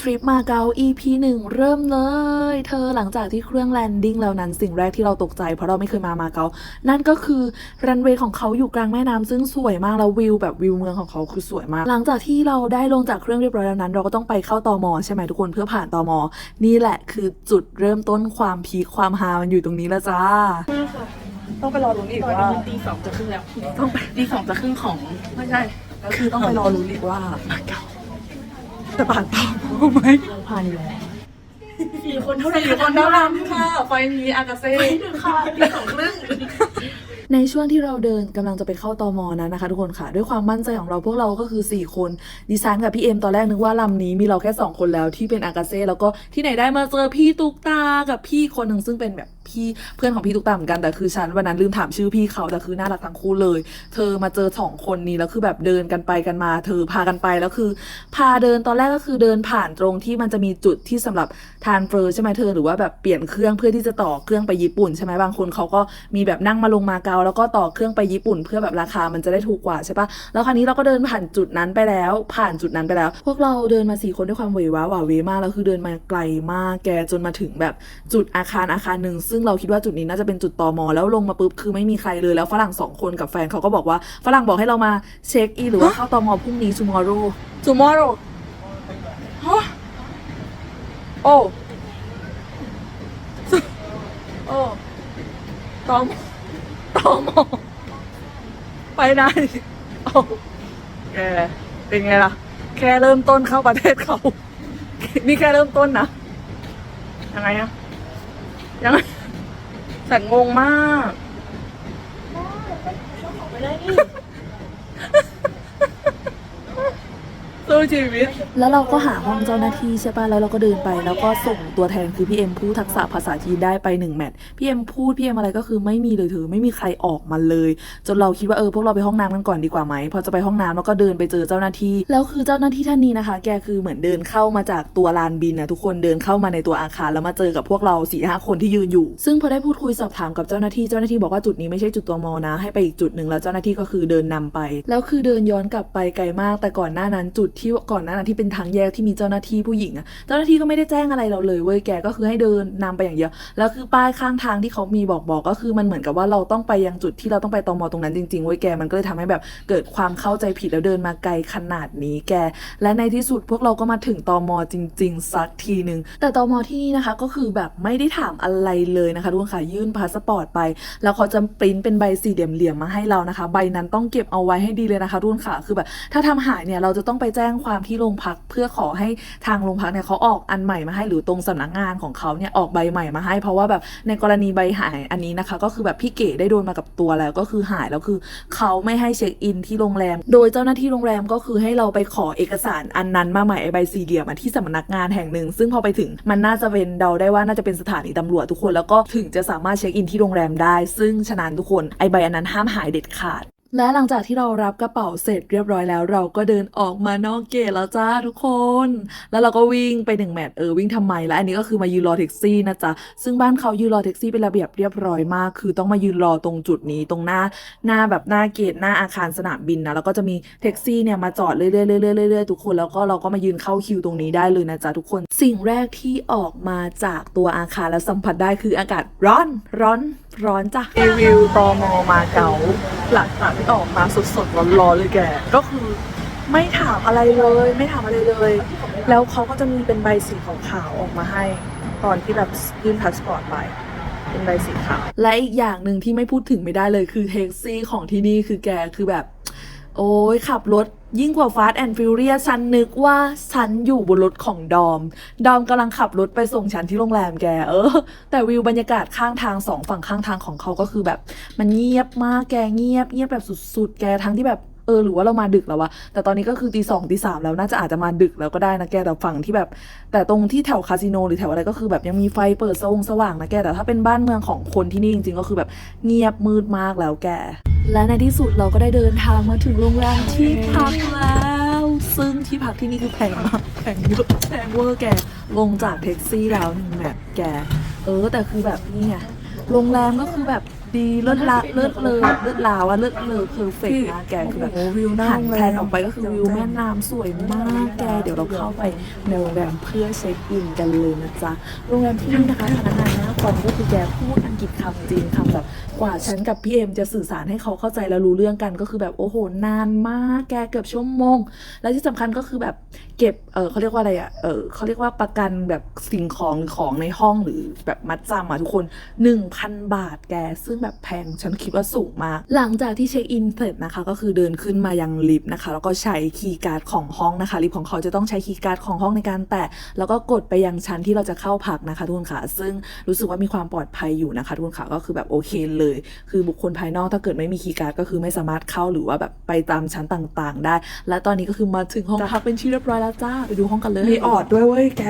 ทริปมาเก๊า EP 1 เริ่มเลย เธอหลังจากที่เครื่องแลนดิ้งแล้วนั้นสิ่งแรกที่เราตกใจ เพราะเราไม่เคยมามาเก๊านั่นก็คือรันเวย์ของเขาอยู่กลางแม่น้ำซึ่งสวยมากแล้ววิวแบบวิวเมืองของเขาคือสวยมาก หลังจากที่เราได้ลงจากเครื่องเรียบร้อยแล้วนั้น เราก็ต้องไปเข้าตอมอใช่ไหมทุกคนเพื่อผ่านตอมอนี่แหละคือจุดเริ่มต้นความพีคความฮามันอยู่ตรงนี้แล้วจ้าต้องไปรอลุ้นอีกตอนว่านี้มันตีสองจะครึ่งแล้วต้องไปตีสองจะครึ่งของไม่ใช่คือต้องไปรอลุ้นอีกว่ามาเก๊า จะผ่านตอมอไหมผ่านอยู่แล้วสี่คนเท่านั้นสี่คนเท่านั้นค่ะไฟนี้อากาเซ่หนึ่งค่ะตีสองครึ่งในช่วงที่เราเดินกำลังจะไปเข้าตอมอนั้นนะคะทุกคนค่ะ ด้วยความมั่นใจของเราพวกเราก็คือ 4 คนดิฉันกับพี่เอ็มตอนแรกนึกว่าลำนี้มีเราแค่ 2 คนแล้วที่เป็นอากาเซ่แล้วก็ที่ไหนได้มาเจอพี่ตุ๊กตากับพี่คนหนึ่งซึ่งเป็นแบบ พี่เพื่อนของพี่ตุ๊กตาเหมือนกันแต่คือฉันวันนั้นลืมถามชื่อพี่เขาแต่คือน่ารักทั้งคู่เลย เธอมาเจอสองคนนี้แล้วคือแบบเดินกันไปกันมา เธอพากันไปแล้วคือ พาเดินตอนแรกก็คือเดินผ่านตรงที่มันจะมีจุดที่สำหรับทานเฟอร์ใช่ไหมเธอหรือว่าแบบเปลี่ยนเครื่องเพื่อที่จะต่อเครื่องไปญี่ปุ่นใช่ไหมบางคนเขาก็มีแบบนั่งมาลงมาเกาแล้วก็ต่อเครื่องไปญี่ปุ่น เพื่อแบบราคามันจะได้ถูกกว่าใช่ปะแล้วคราวนี้เราก็เดินผ่านจุดนั้นไปแล้ว ผ่านจุดนั้นไปแล้ว พวกเราเดินมาสี่คนด้วยความเวว้าหวาเวมากแล้วคือเดินมาไกลมากแกจนมาถึงแบบจุดอาคารอาคารหนึ่งซึ่งเราคิดว่าจุดนี้น่าจะเป็นจุดตอมอแล้วลงมาปุ๊บคือไม่มีใครเลยแล้วฝรั่งสองคนกับแฟนเขาก็บอกว่าฝรั่งบอกให้เรามาเช็คอินหรือว่าเข้าตอมอพรุ่งนี้ tomorrow tomorrow ฮะโอ้โอ้ตอมตอมอไปไหนโอ้แกเป็นไงล่ะ แค่เริ่มต้นเข้าประเทศเขา นี่แค่เริ่มต้นนะยังไงอะยังไง ฉันงงมาก สู้ชีวิต แล้วเราก็หาห้องเจ้าหน้าที่ใช่ป่ะ แล้วเราก็เดินไป แล้วก็ส่งตัวแทนคือพี่เอ็มพูดทักษะภาษาจีนได้ไปหนึ่งแมทพี่เอ็มพูดพี่เอ็มอะไรก็คือไม่มีเลยเธอไม่มีใครออกมาเลย จนเราคิดว่าเออพวกเราไปห้องน้ำกันก่อนดีกว่าไหมพอจะไปห้องน้ำแล้วก็เดินไปเจอเจ้าหน้าที่ แล้วคือเจ้าหน้าที่ท่านนี้นะคะ แกคือเหมือนเดินเข้ามาจากตัวลานบินนะทุกคนเดินเข้ามาในตัวอาคารแล้วมาเจอกับพวกเราสี่ห้าคนที่ยืนอยู่ ซึ่งพอได้พูดคุยสอบถามกับเจ้าหน้าที่เจ้าหน้าที่บอกว่าจุดนี้ไม่ใช่จุดตัวมอนะ ให้ไปอีกจุดหนึ่งแล้วเจ้าหน้าที่ก็คือเดินนำไป แล้วคือเดินย้อนกลับไปไกลมาก แต่ก่อนหน้านั้นจุดที่ก่อนหน้านั้นที่เป็นทางแยกที่มีเจ้าหน้าที่ผู้หญิงอะเจ้าหน้าที่ก็ไม่ได้แจ้งอะไรเราเลยเว้ยแกก็คือให้เดินนำไปอย่างเดียวแล้วคือป้ายข้างทางที่เขามีบอกบอกก็คือมันเหมือนกับว่าเราต้องไปยังจุดที่เราต้องไปตมตรงนั้นจริงๆเว้ยแกมันก็เลยทำให้แบบเกิดความเข้าใจผิดแล้วเดินมาไกลขนาดนี้แก และในที่สุดพวกเราก็มาถึงตมจริง ๆ สักทีหนึ่งแต่ตมที่นี่นะคะก็คือแบบไม่ได้ถามอะไรเลยนะคะทุกคนค่ะยื่นพาสปอร์ตไป แล้วเขาจะปริ้นเป็นใบสี่เหลี่ยมๆมาให้เรานะคะ ใบนั้นต้องเก็บเอาไว้ให้ดีเลยนะคะทุกคนค่ะคือแบบถ้าทำหายเนี่ยเราจะต้องไปแจ้งงความที่โรงพักเพื่อขอให้ทางโรงพักเนี่ยเขาออกอันใหม่มาให้หรือตรงสำนักงานของเขาเนี่ยออกใบใหม่มาให้ เพราะว่าแบบในกรณีใบหายอันนี้นะคะ ก็คือแบบพี่เก๋ได้โดนมากับตัวแล้วก็คือหายแล้วคือเขาไม่ให้เช็คอินที่โรงแรม โดยเจ้าหน้าที่โรงแรมก็คือให้เราไปขอเอกสารอันนั้นมาใหม่ไอใบสี่เหลี่ยมอะที่สำนักงานแห่งหนึ่ง ซึ่งพอไปถึงมันน่าจะเป็นเดาได้ว่าน่าจะเป็นสถานีตำรวจทุกคนแล้วก็ถึงจะสามารถเช็คอินที่โรงแรมได้ ซึ่งฉะนั้นทุกคนไอใบอันนั้นห้ามหายเด็ดขาด และหลังจากที่เรารับกระเป๋าเสร็จเรียบร้อยแล้ว เราก็เดินออกมานอกเกตแล้วจ้าทุกคน แล้วเราก็วิ่งไปหนึ่งแมตช์เออวิ่งทำไมแล้วอันนี้ก็คือมายืนรอแท็กซี่นะจ๊ะซึ่งบ้านเขายืนรอแท็กซี่เป็นระเบียบเรียบร้อยมาก คือต้องมายืนรอตรงจุดนี้ตรงหน้าหน้าแบบหน้าเกตหน้าอาคารสนามบินนะแล้วก็จะมีแท็กซี่เนี่ยมาจอดเรื่อยๆเรื่อยๆเรื่อยๆทุกคนแล้วก็เราก็มายืนเข้าคิวตรงนี้ได้เลยนะจ๊ะทุกคนสิ่งแรกที่ออกมาจากตัวอาคารแล้วสัมผัสได้คืออากาศร้อนร้อน ร้อนจ้ะรีวิวตอมอมาเก๊าหลังจากที่ออกมาสดๆร้อนๆเลยแกก็คือไม่ถามอะไรเลย ไม่ถามอะไรเลย แล้วเขาก็จะมีเป็นใบสีขาวๆออกมาให้ ตอนที่แบบยื่นพาสปอร์ตไปเป็นใบสีขาวและอีกอย่างหนึ่งที่ไม่พูดถึงไม่ได้เลยคือแท็กซี่ของที่นี่คือแกคือแบบ โอ้ยขับรถ ยิ่งกว่า Fast and Furious ฉันนึกว่าฉันอยู่บนรถของดอม ดอมกำลังขับรถไปส่งฉันที่โรงแรมแก เออ แต่วิวบรรยากาศข้างทางสองฝั่งข้างทางของเขาก็คือแบบ มันเงียบมากแกเงียบ เงียบแบบสุดๆ แกทั้งที่แบบเออหรือว่าเรามาดึกแล้ววะแต่ตอนนี้ก็คือตีสองตีสามแล้วน่าจะอาจจะมาดึกแล้วก็ได้นะแกแต่ฝั่งที่แบบ แต่ตรงที่แถวคาสิโนหรือแถวอะไรก็คือแบบยังมีไฟเปิดสว่างสว่างนะแกแต่ถ้าเป็นบ้านเมืองของคนที่นี่จริงๆก็คือแบบเงียบมืดมากแล้วแก และในที่สุดเราก็ได้เดินทางมาถึงโรงแรมที่พักแล้ว ซึ่งที่พักที่นี่คือแพงมากแพงเยอะแพงเวอร์แก ลงจากแท็กซี่แล้วหนึ่งแบบแก เออ แต่คือแบบนี่ไงโรงแรมก็คือแบบดีเลิศละเลิศเลยเลิศลาวอะเลิศเลอเพอร์เฟกต์มากแกคือแบบโอ้โหวิวหน้าหันแรมแพนออกไปก็คือวิวแม่น้ำสวยมากแก เดี๋ยวเราเข้าไปในโรงแรมเพื่อเช็คอินกันเลยนะจ๊ะโรงแรมที่นี่นะคะพนักงาน หน้าคอนก็คือแกพูดอังกฤษคำจริงคำแบบกว่าฉันกับพี่เอ็มจะสื่อสารให้เขาเข้าใจแล้วรู้เรื่องกันก็คือแบบโอ้โหนานมาก แกเกือบชั่วโมง และที่สำคัญก็คือแบบเก็บเออเขาเรียกว่าอะไรอะเออเขาเรียกว่าประกันแบบสิ่งของหรือของในห้องหรือแบบมัดจำอะทุกคน1,000 บาทแก ซึ่งแบบแพงฉันคิดว่าสูงมาก หลังจากที่เช็คอินเสร็จนะคะ ก็คือเดินขึ้นมายังลิฟต์นะคะ แล้วก็ใช้คีย์การ์ดของห้องนะคะลิฟต์ของเขาจะต้องใช้คีย์การ์ดของห้องในการแตะแล้วก็กดไปยังชั้นที่เราจะเข้าพักนะคะทุกคนค่ะ ซึ่งรู้สึกว่ามีความปลอดภัยอยู่นะคะทุกคนค่ะก็คือแบบโอเคเลย คือบุคคลภายนอกถ้าเกิดไม่มีคีย์การ์ดก็คือไม่สามารถเข้าหรือว่าแบบไปตามชั้นต่างๆ ได้ และตอนนี้ก็คือมาถึงห้องพักเป็นที่เรียบร้อยแล้วจ้าไปดูห้องกันเลยมีออดด้วยเว้ยแก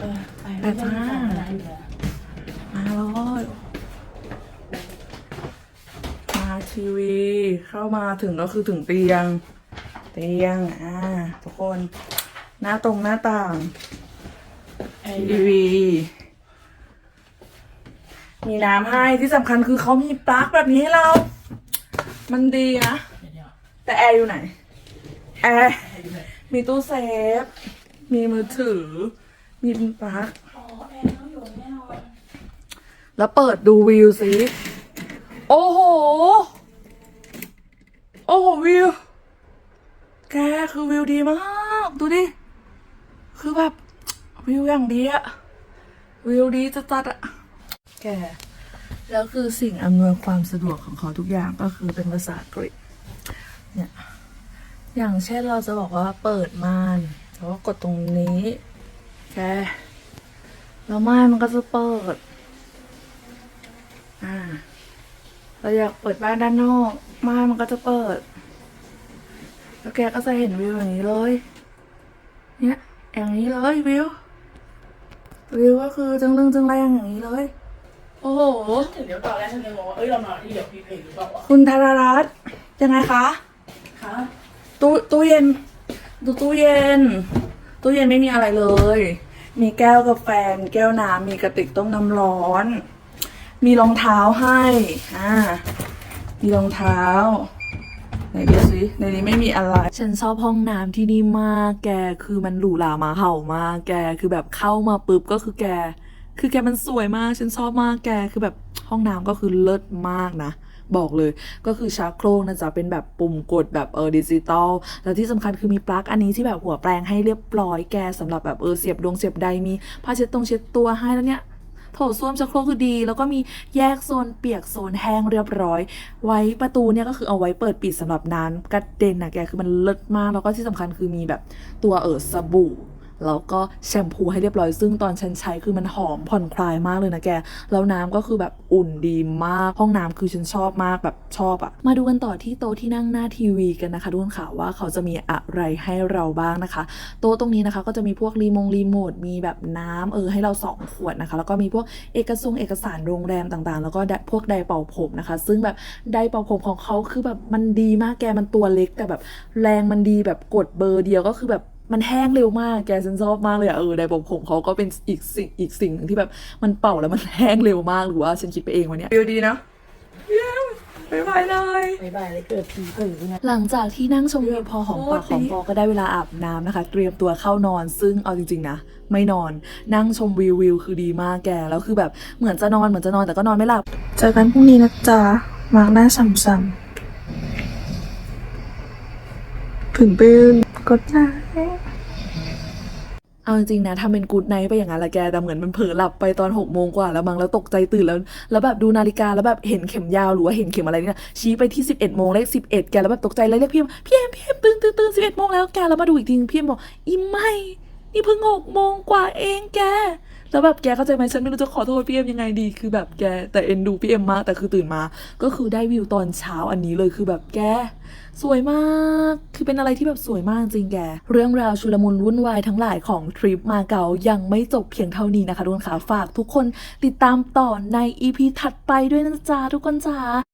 เออไปไปจ้ามาเลยมาทีวีเข้ามาถึงก็คือถึงเตียง เตียงอ่าทุกคน หน้าตรงหน้าต่างทีวี มีน้ำให้ที่สำคัญคือเขามีปลั๊กแบบนี้ให้เรา มันดีนะ แต่แอร์อยู่ไหน แอร์มีตู้เซฟ มีมือถือ มีปลั๊กแล้วเปิดดูวิวสิ โอ้โห โอ้โหวิว แกคือวิวดีมาก ดูดิ คือแบบ วิวอย่างดีอะวิวดีจะจัดๆอะ แก แล้วคือสิ่งอำนวยความสะดวกของเขาทุกอย่างก็คือเป็นภาษาอังกฤษ เนี่ย อย่างเช่นเราจะบอกว่าเปิดม่านแล้วก็กดตรงนี้แกแล้วม่านมันก็จะเปิด อ่า เราอยากเปิดบ้านด้านนอก ม่านมันก็จะเปิด แล้วแกก็จะเห็นวิวอย่างนี้เลย เนี่ย อย่างนี้เลยวิว วิวก็คือจึงลึงจึงแรงอย่างนี้เลย โอ้โห ถึงเดี๋ยวตอนแรกฉันเลยบอกว่า เอ้ยเรานอนที่เดี๋ยวพี่เพลงหรือเปล่าวะคุณธารรัตน์ยังไงคะ คะตู้ตู้เย็น ดูตู้เย็น ตู้เย็นไม่มีอะไรเลย มีแก้วกาแฟมีแก้วน้ำมีกระติกต้มน้ำร้อน มีรองเท้าให้อ่ามีรองเท้า ไหนดูสิในนี้ไม่มีอะไร ฉันชอบห้องน้ำที่นี่มาก แกคือมันหรูหรามาเห่ามาก แกคือแบบเข้ามาปุ๊บก็คือแก คือแกมันสวยมาก ฉันชอบมากแกคือแบบห้องน้ำก็คือเลิศมากนะ บอกเลยก็คือชักโครกนะจ๊ะเป็นแบบปุ่มกดแบบเออดิจิตอลแล้วที่สำคัญคือมีปลั๊กอันนี้ที่แบบหัวแปลงให้เรียบร้อยแกสำหรับแบบเออเสียบดวงเสียบใดมีผ้าเช็ดตรงเช็ดตัวให้แล้วเนี่ยโถส้วมชักโครกคือดี แล้วก็มีแยกโซนเปียกโซนแห้งเรียบร้อย ไว้ประตูเนี่ยก็คือเอาไว้เปิดปิดสำหรับน้ำกระเด็นนะแกคือมันเลิศมาก แล้วก็ที่สำคัญคือมีแบบตัวเออสบู่ แล้วก็แชมพูให้เรียบร้อยซึ่งตอนฉันใช้คือมันหอมผ่อนคลายมากเลยนะแก แล้วน้ำก็คือแบบอุ่นดีมาก ห้องน้ำคือฉันชอบมากแบบชอบอะ มาดูกันต่อที่โต๊ะที่นั่งหน้าทีวีกันนะคะทุกคนค่ะว่าเขาจะมีอะไรให้เราบ้างนะคะ โต๊ะตรงนี้นะคะก็จะมีพวกรีมงรีโมทมีแบบน้ำเออให้เราสองขวดนะคะ แล้วก็มีพวกเอกสงเอกสารโรงแรมต่างๆ แล้วก็พวกไดร์เป่าผมนะคะ ซึ่งแบบไดร์เป่าผมของเขาคือแบบมันดีมากแกมันตัวเล็กแต่แบบแรงมันดีแบบกดเบอร์เดียวก็คือแบบมันแห้งเร็วมาก แกฉันชอบมากเลยอะเออไดร์เป่าผมเขาก็เป็นอีกสิ่งอีกสิ่งหนึ่งที่แบบมันเป่าแล้วมันแห้งเร็วมากหรือว่าฉันคิดไปเองวะเนี่ยวิวดีนะเยี่ยมบ๊ายบายเลยบายบายเลยเกิดผีเผยไงหลังจากที่นั่งชมวิวพอหอมปากหอมคอก็ได้เวลาอาบน้ำนะคะ เตรียมตัวเข้านอนซึ่งเอาจริงๆนะไม่นอน นั่งชมวิววิวคือดีมากแกแล้วคือแบบเหมือนจะนอนเหมือนจะนอนแต่ก็นอนไม่หลับเจอกันพรุ่งนี้นะจ๊ะมาร์กหน้าซ้ำๆถึงเป็นกดไลค์ เอาจริงๆนะทำเป็นกูดไนท์ไปอย่างนั้นแหละแกแต่เหมือนมันเผลอหลับไปตอนหกโมงกว่าแล้วมั้งแล้วตกใจตื่นแล้ว แล้วแบบดูนาฬิกาแล้วแบบเห็นเข็มยาวหรือว่าเห็นเข็มอะไรเนี่ยชี้ไปที่สิบเอ็ดโมงเลขสิบเอ็ดแกแล้วแบบตกใจเลยเรียกพี่เอ็มพี่เอ็มพี่เอ็มตื่นตื่นตื่นสิบเอ็ดโมงแล้วแกแล้วมาดูอีกทีพี่เอ็มบอกอีไม่นี่เพิ่งหกโมงกว่าเองแก แล้วแบบแกเข้าใจไหมฉันไม่รู้จะขอโทษพี่เอ็มยังไงดี คือแบบแกแต่เอ็นดูพี่เอ็มมากแต่คือตื่นมา ก็คือได้วิวตอนเช้าอันนี้เลยคือแบบแกสวยมาก คือเป็นอะไรที่แบบสวยมากจริงแก เรื่องราวชุลมุนวุ่นวายทั้งหลายของทริปมาเก๊ายังไม่จบเพียงเท่านี้นะคะทุกคนค่ะฝากทุกคนติดตามต่อใน EP ถัดไปด้วยนะจ๊ะทุกคนจ้า